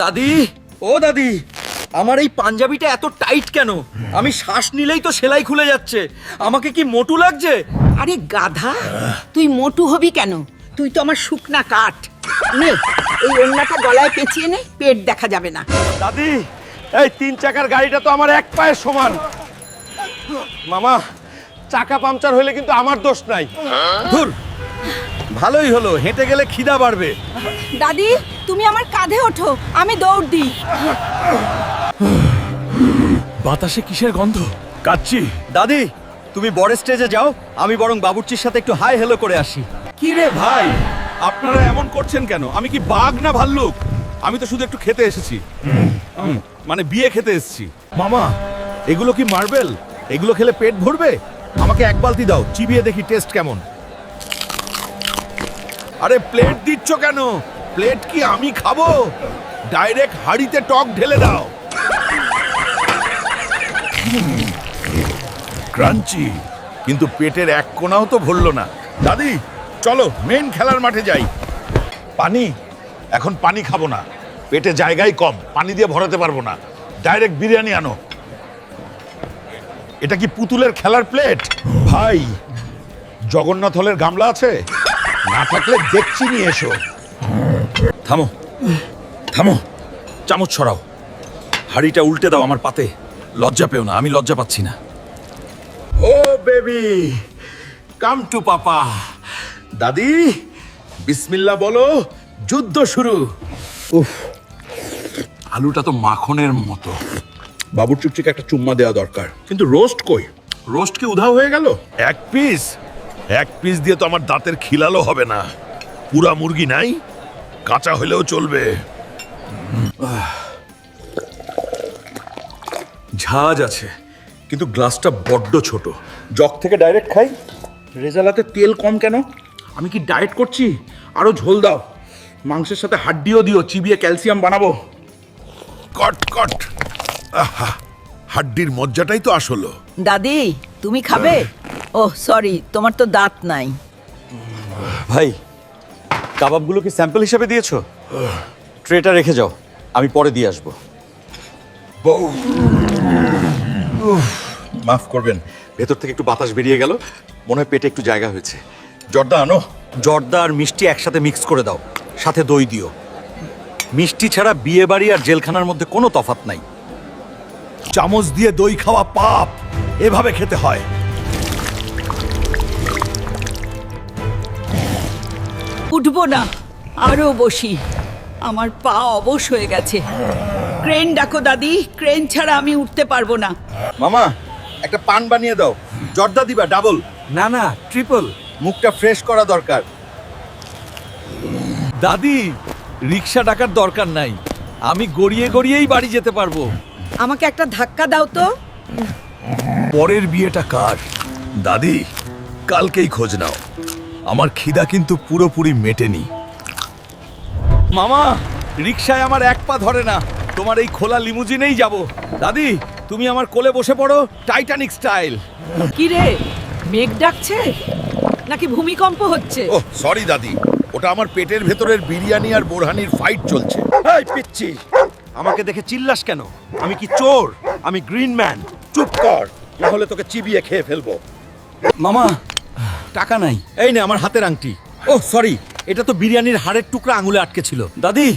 দাদি? ও দাদি আমার এই পাঞ্জাবিটা এত টাইট কেন? আমি শ্বাস নিলেই তো সেলাই খুলে যাচ্ছে। আমাকে কি মোটু লাগছে? আরে গাধা তুই মোটু হবি কেন? তুই তো আমার শুকনা কাঠ। নে এই ওড়নাটা গলায় পেঁচিয়ে নে পেট দেখা যাবে না। দাদি এই তিন চাকার গাড়িটা তো আমার এক পায়ের সমান। মামা চাকা পাংচার হলে কিন্তু আমার দোষ নাই। ধুর ভালোই হলো হেঁটে গেলে খিদা বাড়বে। দাদি তুমি আমার কাঁধে ওঠো আমি দৌড় দিই। বাতাসে কিসের গন্ধ? কাচ্ছি দাদি তুমি বড় স্টেজে যাও আমি বরং বাবুর্চির সাথে একটু হাই হ্যালো করে আসি। কি রে ভাই? আপনারা এমন করছেন কেন? আমি কি বাঘ না ভাল্লুক? আমি তো শুধু একটু খেতে এসেছি। হুম, মানে বিয়ে খেতে এসেছি। মামা এগুলো কি মার্বেল? এগুলো খেলে পেট ভরবে? আমাকে এক বালতি দাও চিবিয়ে দেখি টেস্ট কেমন। আরে প্লেট দিচ্ছ কেন? প্লেট কি আমি খাব? ডাইরেক্ট হাড়িতে টক ঢেলে দাও। ক্রাঞ্চি, কিন্তু পেটের এক কোণাও তো ভরল না। দাদি, চলো মেন খেলার মাঠে যাই। পানি? এখন পানি খাব না। পেটে জায়গাই কম, পানি দিয়ে ভরাতে পারব না। ডাইরেক্ট বিরিয়ানি আনো। এটা কি পুতুলের খেলার প্লেট? ভাই, জগন্নাথ হলের গামলা আছে? না থাকলে দেখছি নিয়ে এসো। থামো। থামো। চামচ ছড়াও হাড়িটা উল্টে দাও আমার পাতে। লজ্জা পেও না, আমি লজ্জা পাচ্ছি না। ও বেবি, কাম টু পাপা। দাদি বিসমিল্লা বলো, যুদ্ধ শুরু। উফ, আলুটা তো মাখনের মতো। বাবুর চুপচিকে একটা চুম্মা দেওয়া দরকার। কিন্তু রোস্ট কই? রোস্ট কি উধাও হয়ে গেল? এক পিস? এক পিস দিয়ে তো আমার দাঁতের খিলালো হবে না। পুরা মুরগি নাই? কাঁচা হলেও চলবে। ঝাজ আছে কিন্তু গ্লাসটা বড্ড ছোট। জগ থেকে ডাইরেক্ট খাই? রেজালাতে তেল কম কেন? আমি কি ডায়েট করছি? আরও ঝোল দাও। মাংসের সাথে হাড্ডিও দিও চিবিয়ে ক্যালসিয়াম বানাবো। কট কট। আহা হাড্ডির মজ্জাটাই তো আসলো। দাদি তুমি খাবে? ওহ সরি তোমার তো দাঁত নাই। ভাই কাবাবগুলো কি স্যাম্পল হিসেবে দিয়েছ? ট্রেটা রেখে যাও আমি পরে দিয়ে আসব। মাফ করবেন ভেতর থেকে একটু বাতাস বেরিয়ে গেল মনে হয় পেটে একটু জায়গা হয়েছে। জর্দা আনো। জর্দা আর মিষ্টি একসাথে মিক্স করে দাও সাথে দই দিও। মিষ্টি ছাড়া বিয়ে বাড়ি আর জেলখানার মধ্যে কোনো তফাৎ নাই। চামচ দিয়ে দই খাওয়া পাপ এভাবে খেতে হয়। উঠবো না আরও বসি। আমার পা অবশ হয়ে গেছে। ক্রেন ডাকো দাদি ক্রেন ছাড়া আমি উঠতে পারব না। মামা একটা পান বানিয়ে দাও। জর্দা দিবা ডাবল। না না ট্রিপল মুখটা ফ্রেশ করা দরকার। দাদি রিক্সা ডাকার দরকার নাই। আমি গড়িয়ে গড়িয়েই বাড়ি যেতে পারব। আমাকে একটা ধাক্কা দাও তো। পরের বিয়েটা কার? দাদি কালকেই খোঁজ নাও। আমার খিদা কিন্তু পুরোপুরি মেটেনি। মামা রিক্সায় আমার এক পা ধরে না। তোমার এই খোলা লিমুজিনেই যাব। দাদি তুমি আমার কোলে বসে পড়ো টাইটানিক স্টাইল। কি রে? মেঘ ডাকছে? নাকি ভূমিকম্প হচ্ছে? ও সরি দাদি ওটা আমার পেটের ভেতরের বিরিয়ানি আর বোরহানির ফাইট চলছে। এই পিচ্ছি আমাকে দেখে চিল্লাস কেন? আমি কি চোর? আমি গ্রিন ম্যান। চুপ কর না হলে তোকে চিবিয়ে খেয়ে ফেলব। মামা টাকা নাই। এই নে আমার হাতের আংটি। ও সরি এটা তো বিরিয়ানির হাড়ের টুকরা আঙুলে আটকে ছিল। দাদি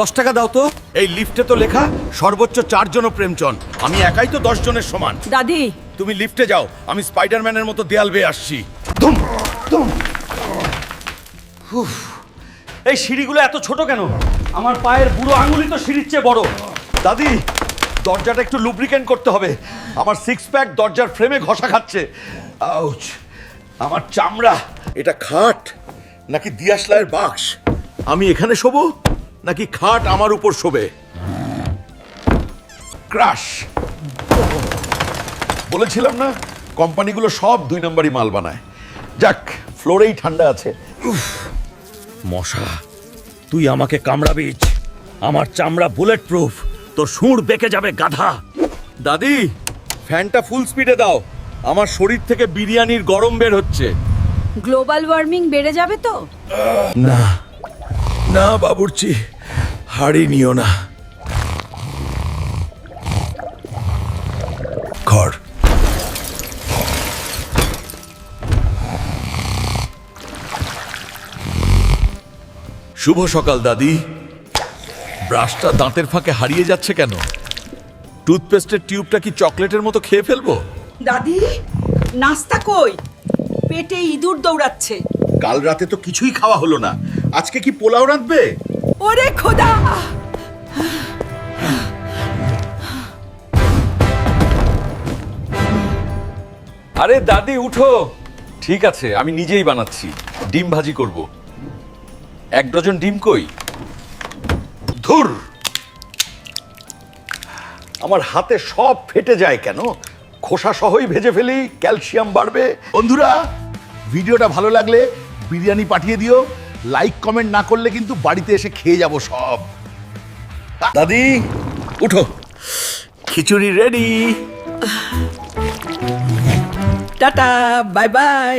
দশ টাকা দাও তো। এই লিফটে তো লেখা সর্বোচ্চ চারজন প্রেমচন আমি একাই তো দশ জনের সমান। দাদি। তুমি লিফটে যাও আমি স্পাইডারম্যানের মতো দেয়াল বেয়ে আসছি। এই সিঁড়িগুলো এত ছোট কেন? আমার পায়ের বুড়ো আঙুলি তো সিঁড়ির চেয়ে বড়। দাদি দরজাটা একটু লুব্রিকেন্ট করতে হবে। আমার সিক্স প্যাক দরজার ফ্রেমে ঘষা খাচ্ছে। আউচ আমার চামড়া। এটা খাট নাকি দিয়াশলাইয়ের বাক্স? আমি এখানে শোবো নাকি খাট আমার উপর শোবে? ক্রাশ। বলেছিলাম না, কোম্পানিগুলো সব দুই নম্বরই মাল বানায়। যাক, ফ্লোরেই ঠান্ডা আছে। মশা, তুই আমাকে কামড়াবিস আমার চামড়া বুলেট প্রুফ তোর সুর বেঁকে যাবে গাধা। দাদি, ফ্যানটা ফুল স্পিডে দাও। আমার শরীর থেকে বিরিয়ানির গরম বের হচ্ছে। গ্লোবাল ওয়ার্মিং বেড়ে যাবে তো? না না বাবুর্চি হাড়ি নিও না। ঘর শুভ সকাল দাদি। ব্রাশটা দাঁতের ফাঁকে হারিয়ে যাচ্ছে কেন? টুথপেস্টের টিউবটা কি চকলেটের মতো খেয়ে ফেলব? দাদি নাস্তা কই? পেটে ইঁদুর দৌড়াচ্ছে। কাল রাতে তো কিছুই খাওয়া হলো না। আজকে কি পোলাও রাঁধবে? ওরে খোদা! আরে দাদি উঠো। ঠিক আছে আমি নিজেই বানাচ্ছি। ডিম ভাজি করব। এক ডজন ডিম কই? ধুর! আমার হাতে সব ফেটে যায় কেন? খোসা সহই ভেজে ফেলি, ক্যালসিয়াম বাড়বে। বন্ধুরা, ভিডিওটা ভালো লাগলে বিরিয়ানি পাঠিয়ে দিও, লাইক, কমেন্ট না করলে কিন্তু বাড়িতে এসে খেয়ে যাব সব। দাদি, উঠো। খিচুড়ি রেডি। Tata, bye bye.